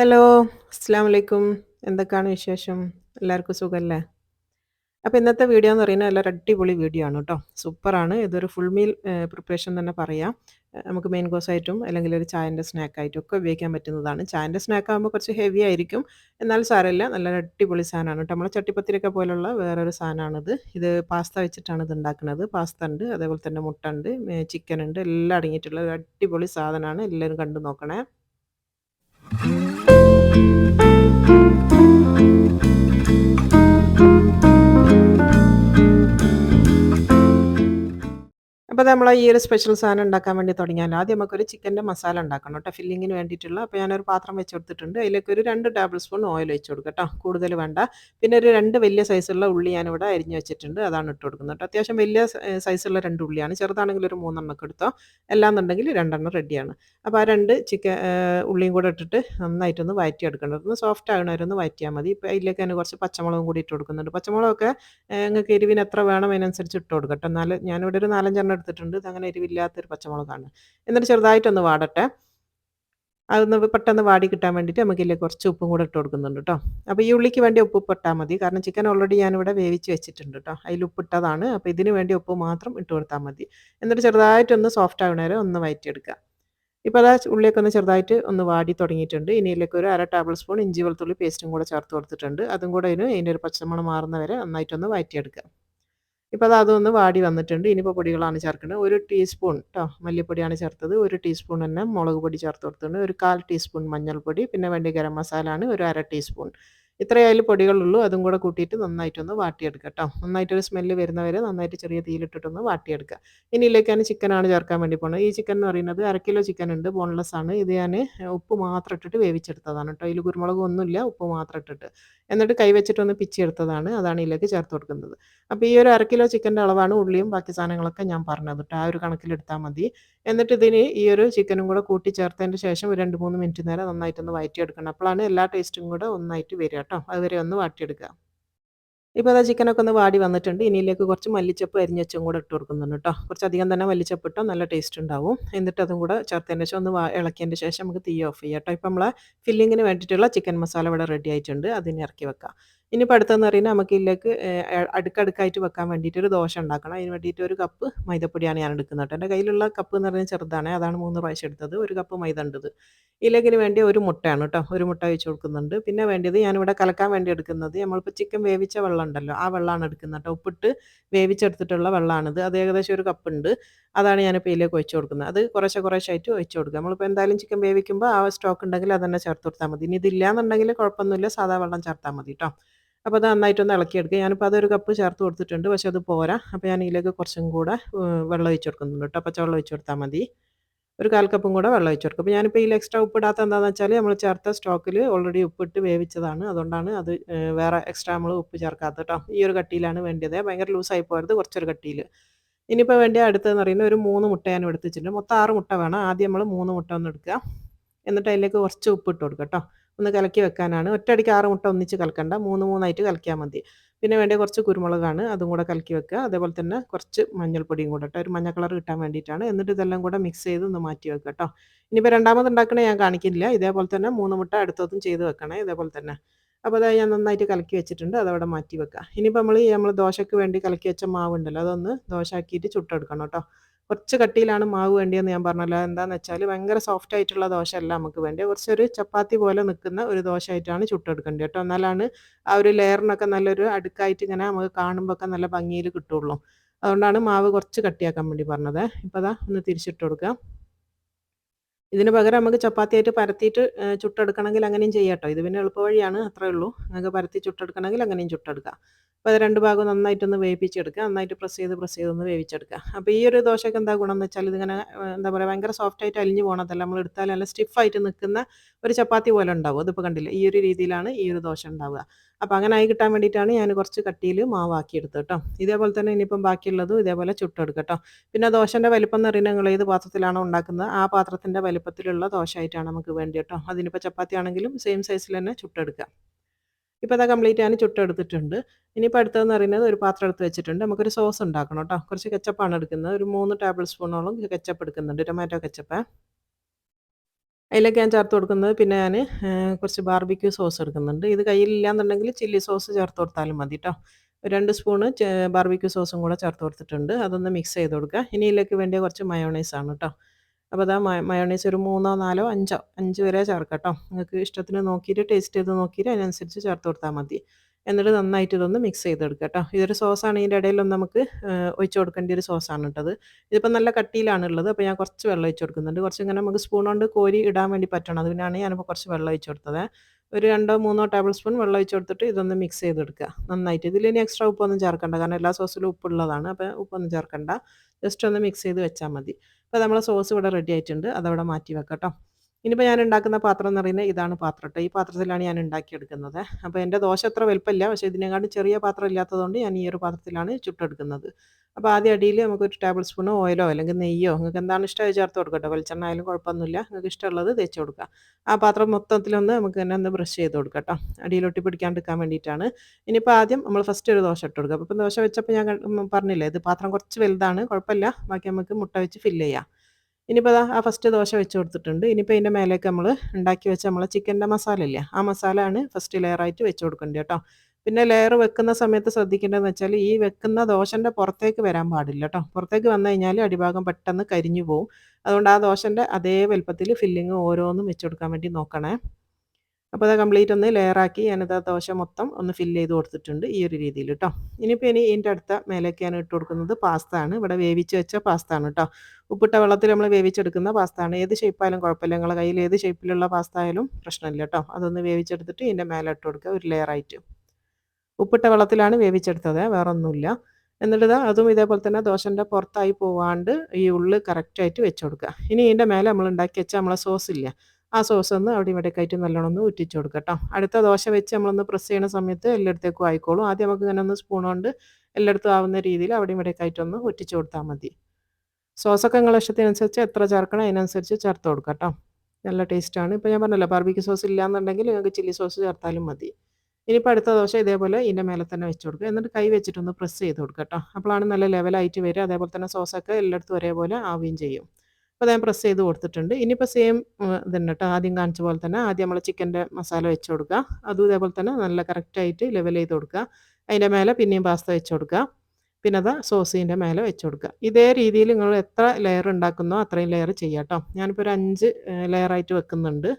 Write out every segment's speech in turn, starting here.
Hello അസ്സാം വലൈക്കും എന്തൊക്കെയാണ് വിശേഷം? എല്ലാവർക്കും സുഖമല്ലേ അപ്പോൾ ഇന്നത്തെ വീഡിയോ എന്ന് പറയുന്നത് എല്ലാവരും അടിപൊളി വീഡിയോ ആണ് കേട്ടോ. സൂപ്പറാണ് ഇതൊരു ഫുൾ മീൽ പ്രിപ്പറേഷൻ തന്നെ പറയാം. നമുക്ക് മെയിൻ കോഴ്സ് ആയിട്ടും അല്ലെങ്കിൽ ഒരു ചായന്റെ സ്നാക്കായിട്ടും ഒക്കെ ഉപയോഗിക്കാൻ പറ്റുന്നതാണ്. ചായന്റെ സ്നാക്ക് ആകുമ്പോൾ കുറച്ച് ഹെവി ആയിരിക്കും. എന്നാൽ സാരമില്ല. നല്ല അടിപൊളി സാധനമാണ് കേട്ടോ. നമ്മളെ ചട്ടിപ്പത്തിരിയൊക്കെ പോലുള്ള വേറൊരു സാധനമാണിത്. ഇത് പാസ്ത വെച്ചിട്ടാണ് ഇത് ഉണ്ടാക്കുന്നത്. പാസ്ത ഉണ്ട് അതേപോലെ തന്നെ മുട്ട ഉണ്ട് ചിക്കൻ ഉണ്ട്. എല്ലാം അടങ്ങിയിട്ടുള്ള ഒരു അടിപൊളി സാധനമാണ്. എല്ലാവരും കണ്ടു നോക്കണേ. Thank you. അപ്പോൾ നമ്മൾ ഈ ഒരു സ്പെഷ്യൽ സാധനം ഉണ്ടാക്കാൻ വേണ്ടി തുടങ്ങിയാൽ ആദ്യം നമുക്കൊരു ചിക്കന്റെ മസാല ഉണ്ടാക്കണം കേട്ടോ ഫില്ലിങ്ങിന് വേണ്ടിയിട്ടുള്ള. അപ്പോൾ ഞാനൊരു പാത്രം വെച്ച് കൊടുത്തിട്ടുണ്ട്. അതിലേക്ക് ഒരു രണ്ട് ടേബിൾ സ്പൂൺ ഓയിൽ വെച്ച് കൊടുക്കുക കേട്ടോ കൂടുതൽ വേണ്ട. പിന്നെ ഒരു രണ്ട് വലിയ സൈസുള്ള ഉള്ളി ഞാനിവിടെ അരിഞ്ഞ് വെച്ചിട്ടുണ്ട്. അതാണ് ഇട്ട് കൊടുക്കുന്നത് കേട്ടോ. അത്യാവശ്യം വലിയ സൈസുള്ള രണ്ട് ഉള്ളിയാണ്. ചെറുതാണെങ്കിൽ ഒരു മൂന്നെണ്ണം ഒക്കെ എടുത്തോ. എല്ലാന്നുണ്ടെങ്കിൽ രണ്ടെണ്ണം റെഡിയാണ് അപ്പോൾ ആ രണ്ട് ചിക്കൻ ഉള്ളിയും കൂടെ ഇട്ടിട്ട് നന്നായിട്ടൊന്ന് വഴറ്റി എടുക്കേണ്ടത് ഒന്ന് സോഫ്റ്റ് ആകണവരൊന്ന് വയറ്റിയാൽ മതി. ഇപ്പോൾ അതിലേക്ക് തന്നെ കുറച്ച് പച്ചമുളകും കൂടി ഇട്ട് കൊടുക്കുന്നുണ്ട്. പച്ചമുളകൊക്കെ നിങ്ങൾക്ക് എരിവിന് എത്ര വേണം അതിനനുസരിച്ച് ഇട്ട് കൊടുക്കട്ടെ എന്നാൽ ഞാനിവിടെ ഒരു നാലഞ്ചെണ്ണം എടുത്തിട്ടുണ്ട്. ഇതങ്ങനെ എരിവില്ലാത്തൊരു പച്ചമുളകാണ്. എന്നിട്ട് ചെറുതായിട്ടൊന്ന് വാടട്ടെ. അതൊന്ന് പെട്ടെന്ന് വാടി കിട്ടാൻ വേണ്ടിയിട്ട് നമുക്കില്ലേ കുറച്ച് ഉപ്പും കൂടെ ഇട്ട് കൊടുക്കുന്നുണ്ട് കേട്ടോ. അപ്പോൾ ഈ ഉള്ളിക്ക് വേണ്ടി ഉപ്പ് ഇട്ടാൽ മതി. കാരണം ചിക്കൻ ഓൾറെഡി ഞാനിവിടെ വേവിച്ച് വെച്ചിട്ടുണ്ട് കേട്ടോ. അതിൽ ഉപ്പിട്ടതാണ് അപ്പോൾ ഇതിന് വേണ്ടി ഉപ്പ് മാത്രം ഇട്ട് കൊടുത്താൽ മതി. എന്നിട്ട് ചെറുതായിട്ടൊന്ന് സോഫ്റ്റ് ആവണ വരെ ഒന്ന് വയറ്റിയെടുക്കുക. ഇപ്പോൾ അതാ ഉള്ളിയൊക്കെ ഒന്ന് ചെറുതായിട്ട് ഒന്ന് വാടി തുടങ്ങിയിട്ടുണ്ട്. ഇനി ഇതിലേക്ക് ഒരു അര ടേബിൾ സ്പൂൺ ഇഞ്ചി വെളുത്തുള്ളി പേസ്റ്റും കൂടെ ചേർത്ത് കൊടുത്തിട്ടുണ്ട്. അതും കൂടെ അതിന് അതിന്റെ ഒരു പച്ചമണം മാറുന്ന വരെ നന്നായിട്ടൊന്ന് വയറ്റിയെടുക്കുക. ഇപ്പോൾ അത് അതൊന്ന് വാടി വന്നിട്ടുണ്ട്. ഇനിയിപ്പോൾ പൊടികളാണ് ചേർക്കുന്നത് ഒരു ടീസ്പൂൺ കേട്ടോ മല്ലിപ്പൊടിയാണ് ചേർത്തത്. ഒരു ടീസ്പൂൺ തന്നെ മുളക് പൊടി ചേർത്ത് കൊടുത്തിട്ടുണ്ട്. ഒരു കാൽ ടീസ്പൂൺ മഞ്ഞൾപ്പൊടി പിന്നെ വേണ്ടി ഗരം മസാല ആണ് ഒരു അര ടീസ്പൂൺ ഇത്രയേ അതിൽ പൊടികളുള്ളൂ. അതും കൂടെ കൂട്ടിയിട്ട് നന്നായിട്ടൊന്ന് വാട്ടിയെടുക്കുക കേട്ടോ. നന്നായിട്ടൊരു സ്മെല്ല് വരുന്നവരെ നന്നായിട്ട് ചെറിയ തീയിലിട്ടിട്ടൊന്ന് വാട്ടിയെടുക്കുക. ഇനി ഇതിലേക്കാണ് ചിക്കനാണ് ചേർക്കാൻ വേണ്ടി പോകുന്നത് ഈ ചിക്കൻ എന്ന് പറയുന്നത് അര കിലോ ചിക്കൻ ഉണ്ട് ബോൺലെസ് ആണ്. ഇത് ഞാൻ ഉപ്പ് മാത്രം ഇട്ടിട്ട് വേവിച്ചെടുത്തതാണ് കേട്ടോ. അതിൽ കുരുമുളക് ഒന്നുമില്ല ഉപ്പ് മാത്രം ഇട്ടിട്ട്. എന്നിട്ട് കൈവച്ചിട്ടൊന്ന് പിച്ചെടുത്തതാണ് അതാണ് ഇതിലേക്ക് ചേർത്ത് കൊടുക്കുന്നത്. അപ്പോൾ ഈ ഒരു അര കിലോ ചിക്കന്റെ അളവാണ് ഉള്ളിയും ബാക്കി സാധനങ്ങളൊക്കെ ഞാൻ പറഞ്ഞത് കേട്ടോ. ആ ഒരു കണക്കിലെടുത്താൽ മതി. എന്നിട്ട് ഇതിന് ഈ ഒരു ചിക്കനും കൂടെ കൂട്ടി ചേർത്തതിന് ശേഷം ഒരു രണ്ട് മൂന്ന് മിനിറ്റ് നേരം നന്നായിട്ടൊന്ന് വഴറ്റിയെടുക്കണം അപ്പോഴാണ് എല്ലാ ടേസ്റ്റും കൂടെ ഒന്നായിട്ട് വരിക കേട്ടോ. അതുവരെ ഒന്ന് വാട്ടിയെടുക്കുക. ഇപ്പോൾ അതാ ചിക്കനൊക്കെ ഒന്ന് വാടി വന്നിട്ടുണ്ട്. ഇനിയിലേക്ക് കുറച്ച് മല്ലിച്ചപ്പ് അരിഞ്ഞച്ചും കൂടെ ഇട്ട് കൊടുക്കുന്നുണ്ട് കേട്ടോ. കുറച്ചധികം തന്നെ മല്ലിച്ചപ്പ് ഇട്ടോ നല്ല ടേസ്റ്റ് ഉണ്ടാവും. എന്നിട്ട് അതും കൂടെ ചേർത്തതിന് ശേഷം ഒന്ന് ഇളക്കിയതിന്റെ ശേഷം നമുക്ക് തീ ഓഫ് ചെയ്യാം കേട്ടോ. ഇപ്പം നമ്മളെ ഫില്ലിങ്ങിന് വേണ്ടിയിട്ടുള്ള ചിക്കൻ മസാല ഇവിടെ റെഡി ആയിട്ടുണ്ട്. അതിന് ഇറക്കി വെക്കാം. ഇനിയിപ്പോൾ പഠിത്തമെന്ന് പറയുന്നത് നമുക്ക് ഇതിലേക്ക് അടുക്കടുക്കായിട്ട് വെക്കാൻ വേണ്ടിയിട്ട് ഒരു ദോശ ഉണ്ടാക്കണം. അതിന് വേണ്ടിയിട്ട് ഒരു കപ്പ് മൈദപ്പൊടിയാണ് ഞാൻ എടുക്കുന്നത്. കേട്ടോ എന്റെ കയ്യിലുള്ള കപ്പ് എന്ന് പറയുന്നത് ചെറുതാണ്. അതാണ് മൂന്ന് പ്രാവശ്യം എടുത്തത്. ഒരു കപ്പ് മൈദ ഉണ്ടത്. ഇതിലേക്കിന് വേണ്ടി ഒരു മുട്ടയാണ് കേട്ടോ. ഒരു മുട്ട വെച്ച് കൊടുക്കുന്നുണ്ട്. പിന്നെ വേണ്ടത് ഞാനിവിടെ കലക്കാൻ വേണ്ടി എടുക്കുന്നത് നമ്മളിപ്പോൾ ചിക്കൻ വേവിച്ച വെള്ളം ഉണ്ടല്ലോ ആ വെള്ളമാണ് എടുക്കുന്നത് കേട്ടോ. ഉപ്പിട്ട് വേവിച്ചെടുത്തിട്ടുള്ള വെള്ളമാണിത് അത് ഏകദേശം ഒരു കപ്പ് ഉണ്ട്. അതാണ് ഞാനിപ്പോൾ ഇതിലേക്ക് ഒഴിച്ചു കൊടുക്കുന്നത്. അത് കുറേശ്ശെ കുറേശ്ശായിട്ട് ഒഴിച്ചു കൊടുക്കുക. നമ്മളിപ്പോൾ എന്തായാലും ചിക്കൻ വേവിക്കുമ്പോൾ ആ സ്റ്റോക്ക് ഉണ്ടെങ്കിൽ അത് തന്നെ ചേർത്ത് കൊടുത്താൽ മതി. ഇനി ഇതില്ലാന്നുണ്ടെങ്കിൽ കുഴപ്പമൊന്നുമില്ല. സാധാ വെള്ളം ചേർത്താൽ മതി കേട്ടോ. അപ്പോൾ അത് നന്നായിട്ടൊന്ന് ഇളക്കിയെടുക്കുക. ഞാനിപ്പോൾ അതൊരു കപ്പ് ചേർത്ത് കൊടുത്തിട്ടുണ്ട്. പക്ഷേ അത് പോരാ. അപ്പോൾ ഞാൻ ഇതിലേക്ക് കുറച്ചും കൂടെ വെള്ളം ഒഴിച്ച് കൊടുക്കുന്നുണ്ട് കേട്ടോ. പച്ചവെള്ളം ഒഴിച്ച് കൊടുത്താൽ മതി. ഒരു കാൽ കപ്പും കൂടെ വെള്ളം ഒഴിച്ച് കൊടുക്കും. അപ്പോൾ ഞാനിപ്പോൾ ഇതിൽ എക്സ്ട്രാ ഉപ്പ് ഇടാത്ത എന്താണെന്ന് വെച്ചാൽ നമ്മൾ ചേർത്ത സ്റ്റോക്കിൽ ഓൾറെഡി ഉപ്പിട്ട് വേവിച്ചതാണ്. അതുകൊണ്ടാണ് അത് വേറെ എക്സ്ട്രാ നമ്മൾ ഉപ്പ് ചേർക്കാത്തത് കേട്ടോ. ഈ ഒരു കട്ടിയിലാണ് വേണ്ടത് ഭയങ്കര ലൂസായി പോകരുത് കുറച്ചൊരു കട്ടിയിൽ ഇനിയിപ്പോൾ വേണ്ടി അടുത്തതെന്ന് പറയുന്നത് ഒരു മൂന്ന് മുട്ട ഞാൻ എടുത്തിട്ടുണ്ട്. മൊത്തം ആറ് മുട്ട വേണം. ആദ്യം നമ്മൾ മൂന്ന് മുട്ട ഒന്ന് എടുക്കുക. എന്നിട്ട് അതിലേക്ക് കുറച്ച് ഉപ്പ് ഇട്ട് കൊടുക്കുക കേട്ടോ. ഒന്ന് കലക്കി വെക്കാനാണ്. ഒറ്റയടിക്ക് ആറ് മുട്ട ഒന്നിച്ച് കലക്കണ്ട. മൂന്ന് മൂന്നായിട്ട് കലക്കിയാൽ മതി. പിന്നെ വേണ്ട കുറച്ച് കുരുമുളകാണ്. അതും കൂടെ കലക്കി വെക്കുക. അതേപോലെ തന്നെ കുറച്ച് മഞ്ഞൾപ്പൊടിയും കൂടെ കേട്ടോ ഒരു മഞ്ഞ കളർ കിട്ടാൻ വേണ്ടിയിട്ടാണ്. എന്നിട്ട് ഇതെല്ലാം കൂടെ മിക്സ് ചെയ്ത് ഒന്ന് മാറ്റി വെക്കുക കേട്ടോ ഇനിയിപ്പോൾ രണ്ടാമത് ഉണ്ടാക്കണേ ഞാൻ കാണിക്കില്ല ഇതേപോലെ തന്നെ മൂന്ന് മുട്ട അടുത്തതും ചെയ്ത് വെക്കണേ ഇതേപോലെ തന്നെ. അപ്പോൾ അതായത് ഞാൻ നന്നായിട്ട് കലക്കി വെച്ചിട്ടുണ്ട്. അതവിടെ മാറ്റി വെക്കുക. ഇനിയിപ്പോൾ നമ്മൾ നമ്മൾ ദോശയ്ക്ക് വേണ്ടി കലക്കി വെച്ച മാവുണ്ടല്ലോ അതൊന്ന് ദോശ ആക്കിയിട്ട് ചുട്ടെടുക്കണം കേട്ടോ കുറച്ച് കട്ടിയിലാണ് മാവ് വേണ്ടിയെന്ന് ഞാൻ പറഞ്ഞല്ലോ. എന്താണെന്ന് വെച്ചാൽ ഭയങ്കര സോഫ്റ്റ് ആയിട്ടുള്ള ദോശ അല്ല നമുക്ക് വേണ്ടി കുറച്ചൊരു ചപ്പാത്തി പോലെ നിൽക്കുന്ന ഒരു ദോശ ആയിട്ടാണ് ചുട്ടെടുക്കേണ്ടത് കേട്ടോ. എന്നാലാണ് ആ ഒരു ലെയറിനൊക്കെ നല്ലൊരു അടുക്കായിട്ട് ഇങ്ങനെ നമുക്ക് കാണുമ്പോൾ ഒക്കെ നല്ല ഭംഗിയിൽ കിട്ടുള്ളൂ. അതുകൊണ്ടാണ് മാവ് കുറച്ച് കട്ടിയാക്കാൻ വേണ്ടി പറഞ്ഞത്. ഇപ്പോൾ അതാ ഒന്ന് തിരിച്ചിട്ട് കൊടുക്കുക ഇതിന് പകരം നമുക്ക് ചപ്പാത്തിയായിട്ട് പരത്തിയിട്ട് ചുട്ടെടുക്കണമെങ്കിൽ അങ്ങനെയും ചെയ്യാം കേട്ടോ ഇത് പിന്നെ എളുപ്പവഴിയാണ് അത്രേ ഉള്ളൂ നിങ്ങൾക്ക് പരത്തി ചുട്ടെടുക്കണമെങ്കിൽ അങ്ങനെയും ചുട്ടെടുക്കാം. അപ്പോൾ അത് രണ്ട് ഭാഗവും നന്നായിട്ടൊന്ന് വേവിപ്പിച്ചെടുക്കുക നന്നായിട്ട് പ്രസ് ചെയ്ത് പ്രസ് ചെയ്തൊന്ന് വേവിച്ചെടുക്കുക. അപ്പോൾ ഈ ഒരു ദോശയ്ക്ക് എന്താ ഗുണം എന്ന് വെച്ചാൽ ഇതിങ്ങനെ എന്താ പറയുക ഭയങ്കര സോഫ്റ്റ് ആയിട്ട് അലിഞ്ഞു പോകണതല്ല നമ്മൾ എടുത്താൽ നല്ല സ്റ്റിഫായിട്ട് നിൽക്കുന്ന ഒരു ചപ്പാത്തി പോലെ ഉണ്ടാവും. അതിപ്പോൾ കണ്ടില്ല? ഈ ഒരു രീതിയിലാണ് ഈ ഒരു ദോശ ഉണ്ടാവുക. അപ്പോൾ അങ്ങനെ ആയി കിട്ടാൻ വേണ്ടിയിട്ടാണ് ഞാൻ കുറച്ച് കട്ടിയിൽ മാവാക്കി എടുത്തത് കേട്ടോ ഇതേപോലെ തന്നെ ഇനിയിപ്പം ബാക്കിയുള്ളതും ഇതേപോലെ ചുട്ടെടുക്കുക കേട്ടോ പിന്നെ ദോശന്റെ വലിപ്പം എന്ന് പറയുന്നത് നിങ്ങൾ ഏത് പാത്രത്തിലാണോ ഉണ്ടാക്കുന്നത് ആ പാത്രത്തിന്റെ വലിപ്പത്തിലുള്ള ദോശ ആയിട്ടാണ് നമുക്ക് വേണ്ടി കേട്ടോ അതിനിപ്പോൾ ചപ്പാത്തി ആണെങ്കിലും സെയിം സൈസിൽ തന്നെ ചുട്ടെടുക്കുക ഇപ്പോൾ അത് കംപ്ലീറ്റ് ഞാൻ ചുട്ടെടുത്തിട്ടുണ്ട്. ഇനിയിപ്പോൾ അടുത്തതെന്ന് പറയുന്നത് ഒരു പാത്രം എടുത്ത് വെച്ചിട്ടുണ്ട്. നമുക്കൊരു സോസ് ഉണ്ടാക്കണം കേട്ടോ കുറച്ച് കെച്ചപ്പാണ് എടുക്കുന്നത്. ഒരു മൂന്ന് ടേബിൾ സ്പൂണോളം കെച്ചപ്പ് എടുക്കുന്നുണ്ട്. ടൊമാറ്റോ കെച്ചപ്പ് അതിലേക്ക് ഞാൻ ചേർത്ത് കൊടുക്കുന്നത്. പിന്നെ ഞാൻ കുറച്ച് ബാർബിക്യൂ സോസ് എടുക്കുന്നുണ്ട്. ഇത് കയ്യിലില്ലാന്നുണ്ടെങ്കിൽ ചില്ലി സോസ് ചേർത്ത് കൊടുത്താലും മതി കേട്ടോ രണ്ട് സ്പൂണ് ബാർബിക്യൂ സോസും കൂടെ ചേർത്ത് കൊടുത്തിട്ടുണ്ട്. അതൊന്ന് മിക്സ് ചെയ്ത് കൊടുക്കുക. ഇനി ഇതിലേക്ക് വേണ്ടിയ കുറച്ച് മയോണൈസ് ആണ് കേട്ടോ അപ്പോൾ അതാ മയോണൈസ് ഒരു മൂന്നോ നാലോ അഞ്ചോ അഞ്ച് വരെ ചേർക്കാം കേട്ടോ നിങ്ങൾക്ക് ഇഷ്ടത്തിന് നോക്കിയിട്ട് ടേസ്റ്റ് ചെയ്ത് നോക്കിയിട്ട് അതിനനുസരിച്ച് ചേർത്ത് കൊടുത്താൽ മതി. എന്നിട്ട് നന്നായിട്ട് ഇതൊന്ന് മിക്സ് ചെയ്തെടുക്കുക കേട്ടോ. ഇതൊരു സോസാണ് ഇതിന്റെ ഇടയിലൊന്നും നമുക്ക് ഒഴിച്ചു കൊടുക്കേണ്ട ഒരു സോസാണ് കേട്ടത് ഇതിപ്പോൾ നല്ല കട്ടിയിലാണ് ഉള്ളത്. അപ്പോൾ ഞാൻ കുറച്ച് വെള്ളം ഒഴിച്ചു കൊടുക്കുന്നുണ്ട്. കുറച്ച് ഇങ്ങനെ നമുക്ക് സ്പൂൺ കൊണ്ട് കോരി ഇടാൻ വേണ്ടി പറ്റണം. അതിനാണ് ഞാനിപ്പോൾ കുറച്ച് വെള്ളം ഒഴിച്ചു കൊടുത്തത്. ഒരു രണ്ടോ മൂന്നോ ടേബിൾ സ്പൂൺ വെള്ളം ഒഴിച്ചു കൊടുത്തിട്ട് ഇതൊന്ന് മിക്സ് ചെയ്തെടുക്കുക. നന്നായിട്ട്. ഇതിൽ ഇനി എക്സ്ട്രാ ഉപ്പൊന്നും ചേർക്കണ്ട. കാരണം എല്ലാ സോസിലും ഉപ്പുള്ളതാണ്. അപ്പോൾ ഉപ്പൊന്നും ചേർക്കണ്ട. ജസ്റ്റ് ഒന്ന് മിക്സ് ചെയ്ത് വെച്ചാൽ മതി. അപ്പോൾ നമ്മളെ സോസ് ഇവിടെ റെഡി ആയിട്ടുണ്ട്. അതവിടെ മാറ്റി വെക്കാം കേട്ടോ. ഇനിയിപ്പോൾ ഞാൻ ഉണ്ടാക്കുന്ന പാത്രം എന്ന് പറയുന്നത് ഇതാണ് പാത്രം കേട്ടോ ഈ പാത്രത്തിലാണ് ഞാൻ ഉണ്ടാക്കിയെടുക്കുന്നത്. അപ്പോൾ എന്റെ ദോശ അത്ര വലുപ്പമില്ല പക്ഷേ ഇതിനെക്കാട്ടും ചെറിയ പാത്രം ഇല്ലാത്തതുകൊണ്ട് ഞാൻ ഈ ഒരു പാത്രത്തിലാണ് ചുട്ടെടുക്കുന്നത്. അപ്പോൾ ആദ്യ അടിയിൽ നമുക്കൊരു ടേബിൾ സ്പൂണോ ഓയിലോ അല്ലെങ്കിൽ നെയ്യോ നിങ്ങൾക്ക് എന്താണ് ഇഷ്ടം ചേർത്ത് കൊടുക്കട്ടോ. വെളിച്ചെണ്ണ ആയാലും കുഴപ്പമൊന്നുമില്ല. നിങ്ങൾക്ക് ഇഷ്ടമുള്ളത് തേച്ച് കൊടുക്കുക ആ പാത്രം മൊത്തത്തിലൊന്ന് നമുക്ക് തന്നെ ഒന്ന് ബ്രഷ് ചെയ്ത് കൊടുക്കാം കേട്ടോ അടിയിലൊട്ടി പിടിക്കാണ്ടിരിക്കാൻ വേണ്ടിയിട്ടാണ്. ഇനിയിപ്പോൾ ആദ്യം നമ്മൾ ഫസ്റ്റ് ഒരു ദോശ ഇട്ട് കൊടുക്കുക. അപ്പോൾ ദോശ വെച്ചപ്പോൾ ഞാൻ പറഞ്ഞില്ലേ ഇത് പാത്രം കുറച്ച് വലുതാണ് കുഴപ്പമില്ല. ബാക്കി നമുക്ക് മുട്ട വെച്ച് ഫില്ല് ചെയ്യാം. ഇനിയിപ്പോൾ ആ ഫസ്റ്റ് ദോശ വെച്ച് കൊടുത്തിട്ടുണ്ട്. ഇനിയിപ്പോൾ ഇതിന്റെ മേലേക്ക് നമ്മൾ ഉണ്ടാക്കി വെച്ച നമ്മളെ ചിക്കന്റെ മസാല ഇല്ലേ ആ മസാല ആണ് ഫസ്റ്റ് ലെയറായിട്ട് വെച്ച് കൊടുക്കേണ്ടത് കേട്ടോ. പിന്നെ ലെയർ വെക്കുന്ന സമയത്ത് ശ്രദ്ധിക്കേണ്ടതെന്ന് വെച്ചാൽ ഈ വെക്കുന്ന ദോശന്റെ പുറത്തേക്ക് വരാൻ പാടില്ല കേട്ടോ. പുറത്തേക്ക് വന്നു കഴിഞ്ഞാൽ അടിഭാഗം പെട്ടെന്ന് കരിഞ്ഞു പോവും. അതുകൊണ്ട് ആ ദോശന്റെ അതേ വലുപ്പത്തിൽ ഫില്ലിങ് ഓരോന്നും വെച്ച് കൊടുക്കാൻ വേണ്ടി നോക്കണേ. അപ്പോൾ അത് കംപ്ലീറ്റ് ഒന്ന് ലെയറാക്കി ഞാനത് ആ ദോശ മൊത്തം ഒന്ന് ഫില്ല് ചെയ്ത് കൊടുത്തിട്ടുണ്ട് ഈ ഒരു രീതിയിൽ കേട്ടോ ഇനിയിപ്പോൾ ഇനി ഇതിന്റെ അടുത്ത മേലേക്ക് ഞാൻ ഇട്ട് കൊടുക്കുന്നത് പാസ്ത ആണ് ഇവിടെ വേവിച്ച് വെച്ച പാസ്ത ആണ് കേട്ടോ ഉപ്പിട്ട വെള്ളത്തിൽ നമ്മൾ വേവിച്ചെടുക്കുന്ന പാസ്ത ആണ് ഏത് ഷേപ്പായാലും കുഴപ്പമില്ല. നിങ്ങളുടെ കയ്യിൽ ഏത് ഷേപ്പിലുള്ള പാസ്ത ആയാലും പ്രശ്നമില്ല കേട്ടോ അതൊന്ന് വേവിച്ചെടുത്തിട്ട് ഇതിന്റെ മേലെ ഇട്ട് കൊടുക്കുക. ഒരു ലെയറായിട്ട് ഉപ്പിട്ട വെള്ളത്തിലാണ് വേവിച്ചെടുത്തത്. വേറെ ഒന്നുമില്ല എന്നിട്ട് അതും ഇതേപോലെ തന്നെ ദോശന്റെ പുറത്തായി പോവാണ്ട് ഈ ഉള്ളു കറക്റ്റായിട്ട് വെച്ച് കൊടുക്കുക. ഇനി ഇതിന്റെ മേലെ നമ്മൾ ഉണ്ടാക്കി വെച്ച നമ്മളെ സോസ് ഇല്ല? ആ സോസ് ഒന്ന് അവിടെ ഇവിടെ ആയിട്ട് നല്ലോണം ഒന്ന് ഉറ്റിച്ച് കൊടുക്കുക കേട്ടോ അടുത്ത ദോശ വെച്ച് നമ്മളൊന്ന് പ്രസ് ചെയ്യുന്ന സമയത്ത് എല്ലായിടത്തേക്കും ആയിക്കോളും. ആദ്യം നമുക്ക് ഇങ്ങനെ ഒന്ന് സ്പൂൺ കൊണ്ട് എല്ലായിടത്തും ആവുന്ന രീതിയിൽ അവിടെ ഇവിടെ കയറ്റൊന്ന് ഉറ്റിച്ച് കൊടുത്താൽ മതി. സോസൊക്കെ നിങ്ങളുടെ ഇഷ്ടത്തിനനുസരിച്ച് എത്ര ചേർക്കണം അതിനനുസരിച്ച് ചേർത്ത് കൊടുക്കുക കേട്ടോ നല്ല ടേസ്റ്റാണ് ഇപ്പോൾ ഞാൻ പറഞ്ഞല്ലോ ബാർബിക്ക് സോസ് ഇല്ലാന്നുണ്ടെങ്കിൽ നിങ്ങൾക്ക് ചില്ലി സോസ് ചേർത്താലും മതി. ഇനിയിപ്പോൾ അടുത്ത ദോശ ഇതേപോലെ ഇതിന്റെ മേലെ തന്നെ വെച്ച് കൊടുക്കുക എന്നിട്ട് കൈ വെച്ചിട്ടൊന്ന് പ്രസ് ചെയ്ത് കൊടുക്കുക കേട്ടോ അപ്പോഴാണ് നല്ല ലെവലായിട്ട് വരിക. അതേപോലെ തന്നെ സോസൊക്കെ എല്ലായിടത്തും ഒരേപോലെ ആവുകയും ചെയ്യും. അപ്പോൾ ഞാൻ പ്രസ് ചെയ്ത് കൊടുത്തിട്ടുണ്ട്. ഇനിയിപ്പോൾ സെയിം ഇതുണ്ട് കേട്ടോ ആദ്യം കാണിച്ച പോലെ തന്നെ ആദ്യം നമ്മൾ ചിക്കന്റെ മസാല വെച്ച് കൊടുക്കുക അതും ഇതേപോലെ തന്നെ നല്ല കറക്റ്റായിട്ട് ലെവൽ ചെയ്ത് കൊടുക്കുക അതിന്റെ മേലെ പിന്നെയും പാസ്ത വെച്ച് കൊടുക്കുക പിന്നെ അത് സോസിന്റെ മേലെ വെച്ച് കൊടുക്കുക ഇതേ രീതിയിൽ നിങ്ങൾ എത്ര ലെയർ ഉണ്ടാക്കുന്നോ അത്രയും ലെയർ ചെയ്യാം കേട്ടോ ഞാനിപ്പോൾ ഒരു അഞ്ച് ലെയറായിട്ട് വെക്കുന്നുണ്ട്.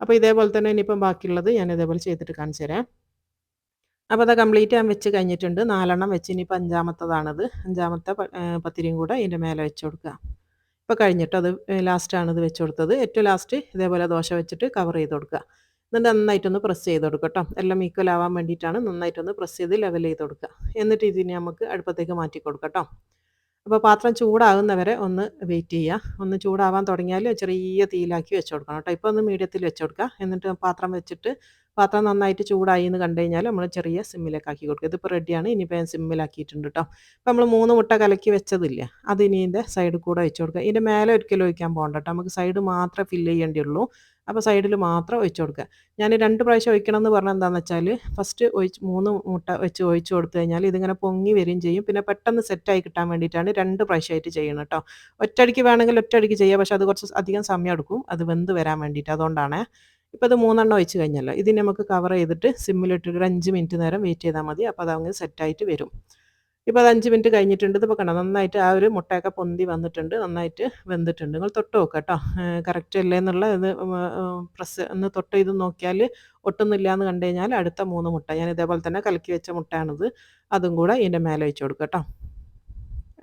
അപ്പോൾ ഇതേപോലെ തന്നെ ഇനിയിപ്പം ബാക്കിയുള്ളത് ഞാൻ ഇതേപോലെ ചെയ്തിട്ട് കാണിച്ചു തരാം. അപ്പോൾ അത് കംപ്ലീറ്റ് ഞാൻ വെച്ച് കഴിഞ്ഞിട്ടുണ്ട്. നാലെണ്ണം വെച്ച് ഇനിയിപ്പോൾ അഞ്ചാമത്തതാണത്. അഞ്ചാമത്തെ പത്തിരിയും കൂടെ ഇതിന്റെ മേലെ വെച്ച് കൊടുക്കുക ഇപ്പോൾ കഴിഞ്ഞിട്ട് അത് ലാസ്റ്റാണ് ഇത് വെച്ച് കൊടുത്തത്. ഏറ്റവും ലാസ്റ്റ് ഇതേപോലെ ദോശ വെച്ചിട്ട് കവർ ചെയ്ത് കൊടുക്കുക. എന്നിട്ട് നന്നായിട്ടൊന്ന് പ്രസ് ചെയ്ത് കൊടുക്കുക കേട്ടോ. എല്ലാം ഈക്വൽ ആവാൻ വേണ്ടിയിട്ടാണ് നന്നായിട്ടൊന്ന് പ്രസ് ചെയ്ത് ലെവൽ ചെയ്ത് കൊടുക്കുക. എന്നിട്ട് ഇതിനെ നമുക്ക് അടുപ്പത്തേക്ക് മാറ്റി കൊടുക്കാം കേട്ടോ. അപ്പോൾ പാത്രം ചൂടാകുന്നവരെ ഒന്ന് വെയിറ്റ് ചെയ്യുക ഒന്ന് ചൂടാവാൻ തുടങ്ങിയാൽ ചെറിയ തീയിലാക്കി വെച്ച് കൊടുക്കണം കേട്ടോ ഇപ്പോൾ ഒന്ന് മീഡിയത്തിൽ വെച്ച് കൊടുക്കുക എന്നിട്ട് പാത്രം വെച്ചിട്ട് പാത്രം നന്നായിട്ട് ചൂടായി എന്ന് കണ്ടു കഴിഞ്ഞാൽ നമ്മൾ ചെറിയ സിമ്മിലേക്ക് ആക്കി കൊടുക്കുക. ഇതിപ്പോൾ റെഡിയാണ് ഇനിയിപ്പോൾ ഞാൻ സിമ്മിലാക്കിയിട്ടുണ്ട് കേട്ടോ അപ്പോൾ നമ്മൾ മൂന്ന് മുട്ട കലക്കി വെച്ചതില്ലേ. അത് ഇനി ഇതിന്റെ സൈഡിൽ കൂടെ വെച്ച് കൊടുക്കുക. ഇതിന്റെ മേലെ ഒരിക്കലും ഒഴിക്കാൻ പോകണ്ട കേട്ടോ നമുക്ക് സൈഡ് മാത്രമേ ഫില്ല് ചെയ്യേണ്ടിയുള്ളൂ. അപ്പോൾ സൈഡിൽ മാത്രം ഒഴിച്ചു കൊടുക്കുക. ഞാൻ രണ്ട് പ്രാവശ്യം ഒഴിക്കണം എന്ന് പറഞ്ഞാൽ എന്താണെന്ന് വെച്ചാൽ ഫസ്റ്റ് ഒഴിച്ച് മൂന്ന് മുട്ട വെച്ച് ഒഴിച്ചു കൊടുത്തു കഴിഞ്ഞാൽ ഇതിങ്ങനെ പൊങ്ങി വരികയും ചെയ്യും. പിന്നെ പെട്ടെന്ന് സെറ്റായി കിട്ടാൻ വേണ്ടിയിട്ടാണ് രണ്ട് പ്രാവശ്യമായിട്ട് ചെയ്യണം കേട്ടോ. ഒറ്റയടിക്ക് വേണമെങ്കിൽ ഒറ്റയടിക്ക് ചെയ്യുക പക്ഷേ അത് കുറച്ച് അധികം സമയം എടുക്കും. അത് വെന്ത് വരാൻ വേണ്ടിയിട്ട്. അതുകൊണ്ടാണ് ഇപ്പോൾ അത് മൂന്നെണ്ണം ഒഴിച്ച് കഴിഞ്ഞല്ലോ. ഇതിന് നമുക്ക് കവർ ചെയ്തിട്ട് സിമ്മിലിട്ടിട്ട് ഒരു അഞ്ച് മിനിറ്റ് നേരം വെയിറ്റ് ചെയ്താൽ മതി. അപ്പോൾ അതങ്ങ് സെറ്റായിട്ട് വരും. ഇപ്പോൾ അത് അഞ്ച് മിനിറ്റ് കഴിഞ്ഞിട്ടുണ്ട്. ഇതിപ്പോൾ കണ്ടോ? നന്നായിട്ട് ആ ഒരു മുട്ടയൊക്കെ പൊന്തി വന്നിട്ടുണ്ട്. നന്നായിട്ട് വെന്തിട്ടുണ്ട്. നിങ്ങൾ തൊട്ട് നോക്കുക കേട്ടോ. കറക്റ്റ് അല്ലേ എന്നുള്ള ഇത് പ്രസ് ഒന്ന് തൊട്ട് ഇത് നോക്കിയാൽ ഒട്ടുന്നില്ല എന്ന് കണ്ടു കഴിഞ്ഞാൽ അടുത്ത മൂന്ന് മുട്ട. ഞാൻ ഇതേപോലെ തന്നെ കലക്കി വെച്ച മുട്ടയാണിത്. അതും കൂടെ ഇതിന്റെ മേലെ വെച്ച് കൊടുക്കുക കേട്ടോ.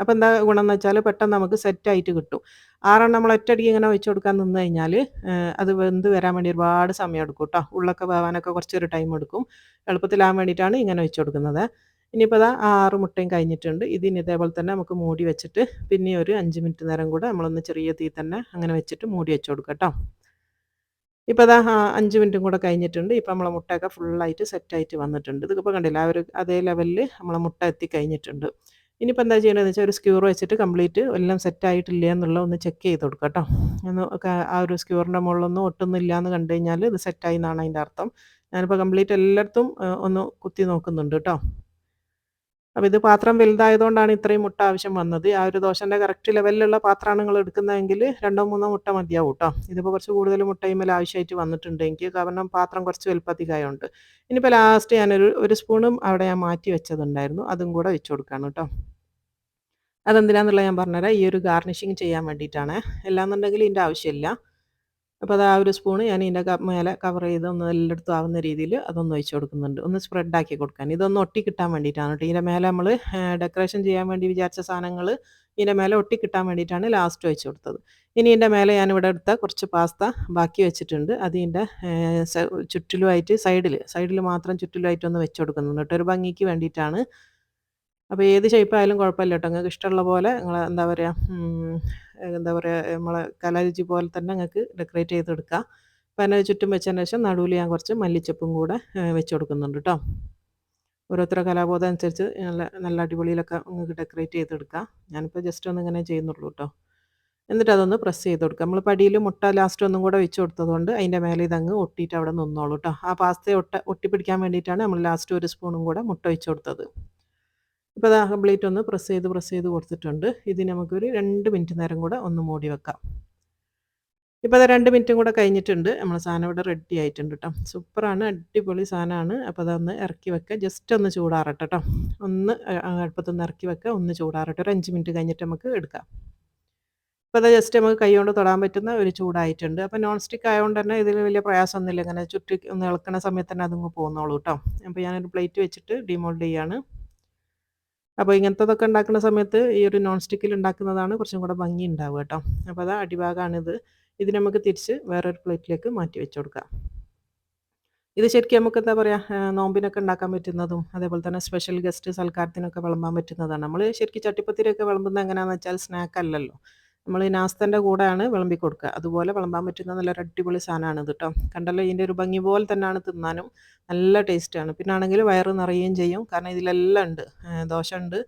അപ്പോൾ എന്താ ഗുണം എന്ന് വെച്ചാൽ പെട്ടെന്ന് നമുക്ക് സെറ്റായിട്ട് കിട്ടും. ആറെണ്ണം നമ്മൾ ഒറ്റയടിക്ക് ഇങ്ങനെ വെച്ച് കൊടുക്കാൻ നിന്ന് കഴിഞ്ഞാൽ അത് വെന്ത് വരാൻ വേണ്ടി ഒരുപാട് സമയം എടുക്കും കേട്ടോ. ഉള്ളൊക്കെ വേവാനൊക്കെ കുറച്ചൊരു ടൈം എടുക്കും. എളുപ്പത്തിലാകാൻ വേണ്ടിയിട്ടാണ് ഇങ്ങനെ വെച്ച് കൊടുക്കുന്നത്. ഇനിയിപ്പോൾ അതാ ആറ് മുട്ടയും കഴിഞ്ഞിട്ടുണ്ട്. ഇതിന് ഇതേപോലെ തന്നെ നമുക്ക് മൂടി വെച്ചിട്ട് പിന്നെ ഒരു അഞ്ച് മിനിറ്റ് നേരം കൂടെ നമ്മളൊന്ന് ചെറിയ തീ തന്നെ അങ്ങനെ വെച്ചിട്ട് മൂടി വെച്ച് കൊടുക്കാം കേട്ടോ. ഇപ്പോൾ അതാ അഞ്ച് മിനിറ്റും കൂടെ കഴിഞ്ഞിട്ടുണ്ട്. ഇപ്പോൾ നമ്മളെ മുട്ടയൊക്കെ ഫുള്ളായിട്ട് സെറ്റായിട്ട് വന്നിട്ടുണ്ട്. ഇതിപ്പോൾ കണ്ടില്ല ആ ഒരു അതേ ലെവലിൽ നമ്മളെ മുട്ട എത്തി കഴിഞ്ഞിട്ടുണ്ട്. ഇനിയിപ്പോൾ എന്താ ചെയ്യേണ്ടതെന്ന് വെച്ചാൽ ഒരു സ്ക്യൂർ വെച്ചിട്ട് കംപ്ലീറ്റ് എല്ലാം സെറ്റായിട്ടില്ല എന്നുള്ള ഒന്ന് ചെക്ക് ചെയ്ത് കൊടുക്കുക കേട്ടോ. ഒന്ന് ആ ഒരു സ്ക്യൂറിന്റെ മുകളിലൊന്നും ഒട്ടുന്നില്ല എന്ന് കണ്ടു കഴിഞ്ഞാൽ ഇത് സെറ്റായി എന്നാണ് അതിന്റെ അർത്ഥം. ഞാനിപ്പോൾ കംപ്ലീറ്റ് എല്ലായിടത്തും ഒന്ന് കുത്തി നോക്കുന്നുണ്ട് കേട്ടോ. അപ്പോൾ ഇത് പാത്രം വലുതായതുകൊണ്ടാണ് ഇത്രയും മുട്ട ആവശ്യം വന്നത്. ആ ഒരു ദോശന്റെ കറക്റ്റ് ലെവലിലുള്ള പാത്രമാണ് നിങ്ങൾ എടുക്കുന്നതെങ്കിൽ രണ്ടോ മൂന്നോ മുട്ട മതിയാവും കേട്ടോ ഇതിപ്പോൾ കുറച്ച് കൂടുതൽ മുട്ടയുമേൽ ആവശ്യമായിട്ട് വന്നിട്ടുണ്ട് എനിക്ക് കാരണം പാത്രം കുറച്ച് വലുപ്പത്തിക്കായുണ്ട് ഇനിയിപ്പോൾ ലാസ്റ്റ് ഞാനൊരു ഒരു സ്പൂണും അവിടെ ഞാൻ മാറ്റി വെച്ചതുണ്ടായിരുന്നു. അതും കൂടെ വെച്ച് കൊടുക്കുകയാണ് കേട്ടോ അതെന്തിനാന്നുള്ളത് ഞാൻ പറഞ്ഞുതരാം. ഈ ഒരു ഗാർണിഷിങ് ചെയ്യാൻ വേണ്ടിയിട്ടാണ്. അല്ലാന്നുണ്ടെങ്കിൽ ഇതിന്റെ ആവശ്യമില്ല. അപ്പോൾ അത് ആ ഒരു സ്പൂൺ ഞാൻ ഇതിന്റെ മേലെ കവർ ചെയ്ത് ഒന്ന് എല്ലായിടത്തും ആവുന്ന രീതിയിൽ അതൊന്ന് ഒഴിച്ച് കൊടുക്കുന്നുണ്ട്. ഒന്ന് സ്പ്രെഡാക്കി കൊടുക്കാൻ. ഇതൊന്ന് ഒട്ടി കിട്ടാൻ വേണ്ടിയിട്ടാണ് കേട്ടോ. ഇതിന്റെ മേലെ നമ്മൾ ഡെക്കറേഷൻ ചെയ്യാൻ വേണ്ടി വിചാരിച്ച സാധനങ്ങൾ ഇതിന്റെ മേലെ ഒട്ടി കിട്ടാൻ വേണ്ടിയിട്ടാണ് ലാസ്റ്റ് ഒഴിച്ച് കൊടുത്തത്. ഇനി ഇതിന്റെ മേലെ ഞാൻ ഇവിടെ എടുത്ത കുറച്ച് പാസ്ത ബാക്കി വെച്ചിട്ടുണ്ട്. അതിന്റെ ചുറ്റിലുമായിട്ട് സൈഡിൽ സൈഡിൽ മാത്രം ചുറ്റിലുമായിട്ട് ഒന്ന് വെച്ച് കൊടുക്കുന്നുണ്ട് കേട്ടോ. ഒരു ഭംഗിക്ക് വേണ്ടിയിട്ടാണ്. അപ്പോൾ ഏത് ഷേപ്പായാലും കുഴപ്പമില്ല കേട്ടോ. നിങ്ങൾക്ക് ഇഷ്ടമുള്ള പോലെ നിങ്ങൾ എന്താ പറയുക എന്താ പറയുക നമ്മളെ കലാരുചി പോലെ തന്നെ നിങ്ങൾക്ക് ഡെക്കറേറ്റ് ചെയ്തെടുക്കാം. അപ്പോൾ അതിന് ചുറ്റും വെച്ചതിന് ശേഷം നടുവിൽ ഞാൻ കുറച്ച് മല്ലിച്ചപ്പും കൂടെ വെച്ച് കൊടുക്കുന്നുണ്ട് കേട്ടോ ഓരോരുത്തരുടെ കലാബോധം അനുസരിച്ച് നല്ല നല്ല അടിപൊളിയിലൊക്കെ നിങ്ങൾക്ക് ഡെക്കറേറ്റ് ചെയ്തെടുക്കാം. ഞാനിപ്പോൾ ജസ്റ്റ് ഒന്ന് ഇങ്ങനെ ചെയ്യുന്നുള്ളൂ കേട്ടോ എന്നിട്ട് അതൊന്ന് പ്രസ് ചെയ്ത് കൊടുക്കുക നമ്മൾ പടിയിൽ മുട്ട ലാസ്റ്റ് ഒന്നും കൂടെ വെച്ച് കൊടുത്തതുകൊണ്ട് അതിന്റെ മേലെ ഇതങ്ങ് ഒട്ടിയിട്ട് അവിടെ നിന്നോളൂ കേട്ടോ ആ പാസ്ത ഒട്ട ഒട്ടിപ്പിടിക്കാൻ വേണ്ടിയിട്ടാണ് നമ്മൾ ലാസ്റ്റ് ഒരു സ്പൂണും കൂടെ മുട്ട വെച്ച് കൊടുത്തത്. ഇപ്പോൾ അത് കംപ്ലീറ്റ് ഒന്ന് പ്രസ് ചെയ്ത് പ്രസ് ചെയ്ത് കൊടുത്തിട്ടുണ്ട്. ഇത് നമുക്കൊരു രണ്ട് മിനിറ്റ് നേരം കൂടെ ഒന്ന് മൂടി വെക്കാം. ഇപ്പോൾ അത് രണ്ട് മിനിറ്റും കൂടെ കഴിഞ്ഞിട്ടുണ്ട്. നമ്മൾ സാധനം ഇവിടെ റെഡി ആയിട്ടുണ്ട് കേട്ടോ സൂപ്പറാണ് അടിപൊളി സാധനമാണ് അപ്പോൾ അതൊന്ന് ഇറക്കി വെക്കുക ജസ്റ്റ് ഒന്ന് ചൂടാറട്ടെ കേട്ടോ ഒന്ന് അടുപ്പത്തൊന്ന് ഇറക്കി വെക്കുക ഒന്ന് ചൂടാറട്ടെ. ഒരു അഞ്ച് മിനിറ്റ് കഴിഞ്ഞിട്ട് നമുക്ക് എടുക്കാം. ഇപ്പോൾ അത് ജസ്റ്റ് നമുക്ക് കൈകൊണ്ട് തൊടാൻ പറ്റുന്ന ഒരു ചൂടായിട്ടുണ്ട്. അപ്പോൾ നോൺ സ്റ്റിക്ക് ആയതുകൊണ്ട് തന്നെ ഇതിൽ വലിയ പ്രയാസമൊന്നുമില്ല. ഇങ്ങനെ ചുറ്റി ഒന്ന് ഇളക്കണ സമയത്ത് തന്നെ അതങ്ങ് പോകുന്നോളൂ കേട്ടോ അപ്പോൾ ഞാനൊരു പ്ലേറ്റ് വെച്ചിട്ട് ഡിമോൾഡ് ചെയ്യാണ്. അപ്പോൾ ഇങ്ങനത്തതൊക്കെ ഉണ്ടാക്കുന്ന സമയത്ത് ഈ ഒരു നോൺ സ്റ്റിക്കിൽ ഉണ്ടാക്കുന്നതാണ് കുറച്ചും കൂടെ ഭംഗി ഉണ്ടാവുക കേട്ടോ. അപ്പോൾ അത് അടിഭാഗമാണിത് ഇത് നമുക്ക് തിരിച്ച് വേറൊരു പ്ലേറ്റിലേക്ക് മാറ്റി വെച്ച് കൊടുക്കാം. ഇത് ശരിക്കും നമുക്ക് എന്താ പറയുക നോമ്പിനൊക്കെ ഉണ്ടാക്കാൻ പറ്റുന്നതും അതേപോലെ തന്നെ സ്പെഷ്യൽ ഗസ്റ്റ് സൽക്കാരത്തിനൊക്കെ വിളമ്പാൻ പറ്റുന്നതാണ്. നമ്മൾ ശരിക്കും ചട്ടിപ്പത്തിരിയൊക്കെ വിളമ്പുന്നത് എങ്ങനെയാണെന്ന് വെച്ചാൽ സ്നാക്ക് അല്ലല്ലോ. നമ്മൾ നാസ്തന്റെ കൂടെയാണ് വിളമ്പി കൊടുക്കുക. അതുപോലെ വിളമ്പാൻ പറ്റുന്ന നല്ലൊരു അടിപൊളി സാധനമാണ് ഇത് കേട്ടോ കണ്ടല്ലോ ഇതിന്റെ ഒരു ഭംഗി പോലെ തന്നെയാണ് തിന്നാനും. നല്ല ടേസ്റ്റാണ് പിന്നെ ആണെങ്കിൽ വയറ് നിറയുകയും ചെയ്യും. കാരണം ഇതിലെല്ലാം ഉണ്ട്. ദോശ ഉണ്ട്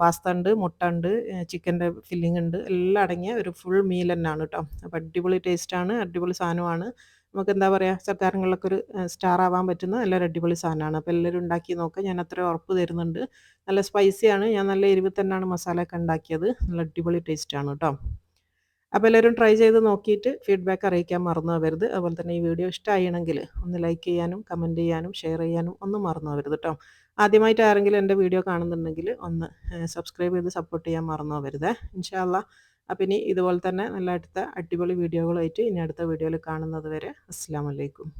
പാസ്ത ഉണ്ട് മുട്ട ഉണ്ട് ചിക്കന്റെ ഫില്ലിംഗ് ഉണ്ട്. എല്ലാം അടങ്ങിയ ഒരു ഫുൾ മീൽ തന്നെയാണ് കേട്ടോ അപ്പോൾ അടിപൊളി ടേസ്റ്റാണ് അടിപൊളി സാധനമാണ്. നമുക്ക് എന്താ പറയുക സർക്കാരുകളിലൊക്കെ ഒരു സ്റ്റാർ ആവാൻ പറ്റുന്ന നല്ലൊരു അടിപൊളി സാധനമാണ്. അപ്പോൾ എല്ലാവരും ഉണ്ടാക്കി നോക്കുക ഞാൻ അത്ര ഉറപ്പ് തരുന്നുണ്ട്. നല്ല സ്പൈസിയാണ് ഞാൻ നല്ല എരിവ് തന്നെയാണ് മസാലയൊക്കെ ഉണ്ടാക്കിയത്. നല്ല അടിപൊളി ടേസ്റ്റാണ് കേട്ടോ അപ്പോൾ എല്ലാവരും ട്രൈ ചെയ്ത് നോക്കിയിട്ട് ഫീഡ്ബാക്ക് അറിയിക്കാൻ മറന്നു പോകരുത്. അതുപോലെ തന്നെ ഈ വീഡിയോ ഇഷ്ടമാണെങ്കിൽ ഒന്ന് ലൈക്ക് ചെയ്യാനും കമന്റ് ചെയ്യാനും ഷെയർ ചെയ്യാനും ഒന്നും മറന്നു പോകരുത് കേട്ടോ ആദ്യമായിട്ട് ആരെങ്കിലും എന്റെ വീഡിയോ കാണുന്നുണ്ടെങ്കിൽ ഒന്ന് സബ്സ്ക്രൈബ് ചെയ്ത് സപ്പോർട്ട് ചെയ്യാൻ മറന്നു പോകരുത്. ഇൻഷാല്ല അപ്പം ഇനി ഇതുപോലെ തന്നെ നല്ല അടുത്ത അടിപൊളി വീഡിയോകളായിട്ട് ഇനി അടുത്ത വീഡിയോയിൽ കാണുന്നത് വരെ അസ്സാം വലൈക്കും